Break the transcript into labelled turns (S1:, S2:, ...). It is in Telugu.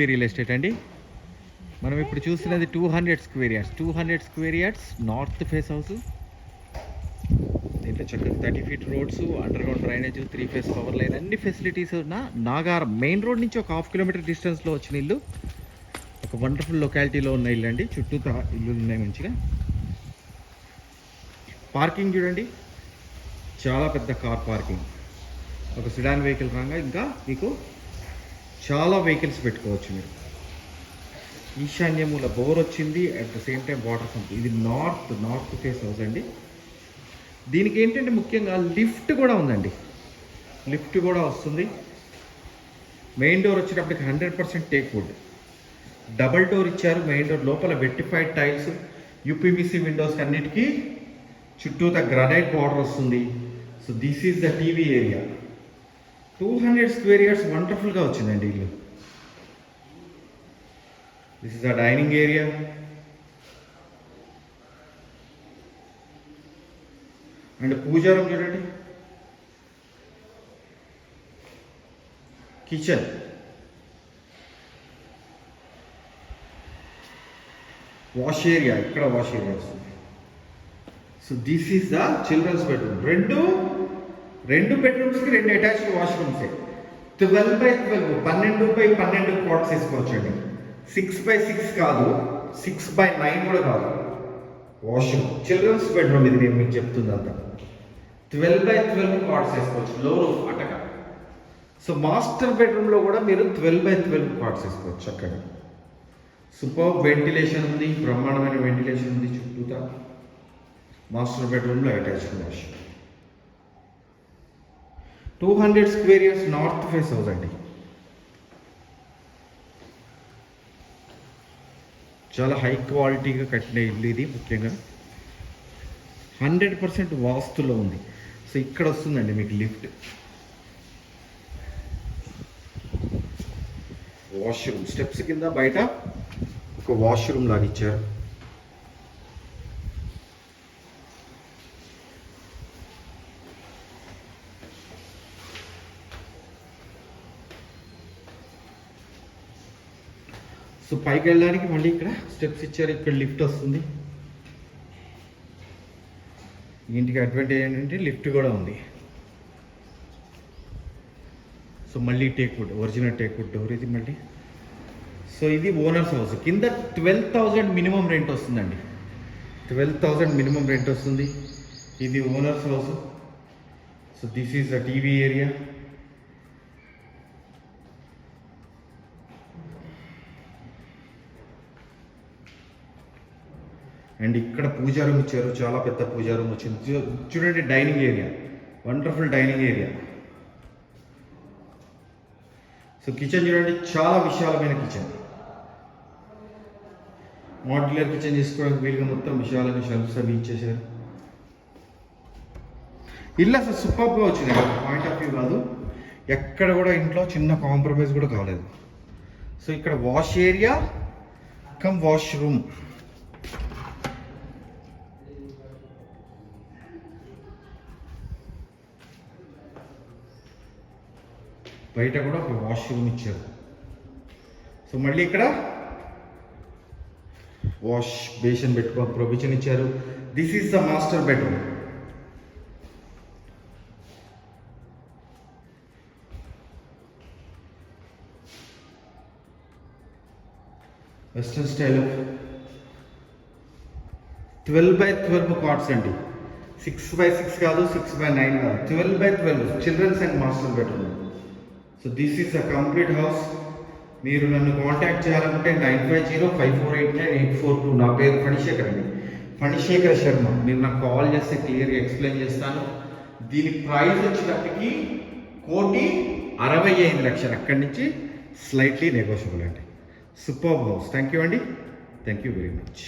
S1: రియల్ ఎస్టేట్ అండి. మనం ఇప్పుడు చూస్తున్నది two hundred square yards two hundred square yards north face house దీంట్లో చక్కగా thirty feet roads underground drainage three phase power line అన్ని ఫెసిలిటీస్ ఉన్న నాగారం మెయిన్ రోడ్ నుంచి ఒక హాఫ్ కిలోమీటర్ డిస్టెన్స్లో వచ్చిన ఇల్లు. ఒక వండర్ఫుల్ లొకాలిటీలో ఉన్న ఇల్లు అండి. చుట్టూ ఇల్లులు ఉన్నాయి మంచిగా. పార్కింగ్ చూడండి. చాలా పెద్ద కార్ పార్కింగ్ ఒక సిడాన్ వెహికల్ రాగా ఇంకా మీకు చాలా వెహికల్స్ పెట్టుకోవచ్చు మీరు. ఈశాన్యములో బోర్ వచ్చింది at the same time water pump ఇది నార్త్ నార్త్ ఫేస్ హౌస్ అండి. దీనికి ఏంటంటే ముఖ్యంగా లిఫ్ట్ కూడా ఉందండి. లిఫ్ట్ కూడా వస్తుంది. మెయిన్ డోర్ వచ్చేటప్పటికి hundred percent teak wood double door ఇచ్చారు మెయిన్ డోర్ లోపల వెట్టిఫైడ్ టైల్స్ యూపీవీసీ విండోస్ అన్నిటికీ చుట్టూత గ్రనైట్ బార్డర్ వస్తుంది. So this is the TV area two hundred square yards వండర్ఫుల్గా వచ్చిందండి ఇల్లు. This is the dining area and పూజారం చూడండి. కిచెన్ వాష్ ఏరియా ఇక్కడ వాష్ ఏరియా వస్తుంది. So this is the children's bedroom రెండు రెండు బెడ్రూమ్స్కి రెండు అటాచ్డ్ వాష్రూమ్సే ట్వెల్వ్ బై ట్వెల్వ్ పన్నెండు బై పన్నెండు క్వార్ట్స్ వేసుకోవచ్చు అండి సిక్స్ బై సిక్స్ కాదు సిక్స్ బై నైన్ కూడా కాదు. వాష్రూమ్ చిల్డ్రన్స్ బెడ్రూమ్ ఇది నేను మీకు చెప్తుంది అంతా. ట్వెల్వ్ బై ట్వెల్వ్ క్వార్ట్స్ వేసుకోవచ్చు లో రూమ్ అటక. సో మాస్టర్ బెడ్రూమ్లో కూడా మీరు ట్వెల్వ్ బై ట్వెల్వ్ క్వార్ట్స్ వేసుకోవచ్చు చక్కగా సూపర్ వెంటిలేషన్ ఉంది బ్రహ్మాండమైన వెంటిలేషన్ ఉంది చుట్టూతా. మాస్టర్ బెడ్రూమ్లో attached washroom two hundred square yards north face house అండి. చాలా హై క్వాలిటీగా కట్టిన ఇల్లు ఇది ముఖ్యంగా. హండ్రెడ్ పర్సెంట్ వాస్తులో ఉంది. సో ఇక్కడ వస్తుందండి మీకు లిఫ్ట్. వాష్రూమ్ స్టెప్స్ కింద బయట ఒక వాష్రూమ్ లాగా ఇచ్చారు. సో పైకి వెళ్ళడానికి మళ్ళీ ఇక్కడ స్టెప్స్ ఇచ్చారు. ఇక్కడ లిఫ్ట్ వస్తుంది. ఇంటికి అడ్వాంటేజ్ ఏంటంటే లిఫ్ట్ కూడా ఉంది. సో మళ్ళీ టేక్వుడ్ ఒరిజినల్ టేక్వుడ్ డోర్ ఇది మళ్ళీ. సో ఇది ఓనర్స్ హౌస్. కింద ట్వెల్వ్ థౌజండ్ మినిమం రెంట్ వస్తుందండి. ట్వెల్వ్ థౌజండ్ మినిమం రెంట్ వస్తుంది. ఇది owners house. So this is the TV area. And ఇక్కడ పూజా రూమ్ ఇచ్చారు చాలా పెద్ద పూజా రూమ్ వచ్చింది చూ- చూడండి dining area. Wonderful dining area. So kitchen చూడండి చాలా విశాలమైన కిచెన్. మాడ్యులర్ కిచెన్ చేసుకోవడానికి వీలుగా మొత్తం విశాలమైన షెల్ఫ్స్ అవి ఇచ్చేసారు ఇల్లు అసలు సూపర్గా వచ్చింది. పాయింట్ ఆఫ్ వ్యూ కాదు. ఎక్కడ కూడా ఇంట్లో చిన్న కాంప్రమైజ్ కూడా కాలేదు. సో ఇక్కడ వాష్ ఏరియా కమ్ వాష్ బయట కూడా ఒక వాష్రూమ్ ఇచ్చారు. సో మళ్ళీ ఇక్కడ వాష్ బేషన్ పెట్టుకో ప్రొవిజన్ ఇచ్చారు. This is the master bedroom western style twelve by twelve cards అండి. సిక్స్ బై సిక్స్ కాదు సిక్స్ బై నైన్ కాదు. Twelve by twelve children's and master bedroom so this is a complete house మీరు నన్ను కాంటాక్ట్ చేయాలనుకుంటే nine five zero five four eight nine eight four two నా పేరు ఫణిశేఖర్ అండి. ఫణిశేఖర్ శర్మ. మీరు నాకు కాల్ చేస్తే క్లియర్గా ఎక్స్ప్లెయిన్ చేస్తాను. దీని ప్రైస్ వచ్చేటప్పటికి కోటి అరవై ఐదు లక్షలు. అక్కడి నుంచి స్లైట్లీ నెగోషియబుల్ అండి. సూపర్ హౌస్ థ్యాంక్ యూ అండి. Thank you very much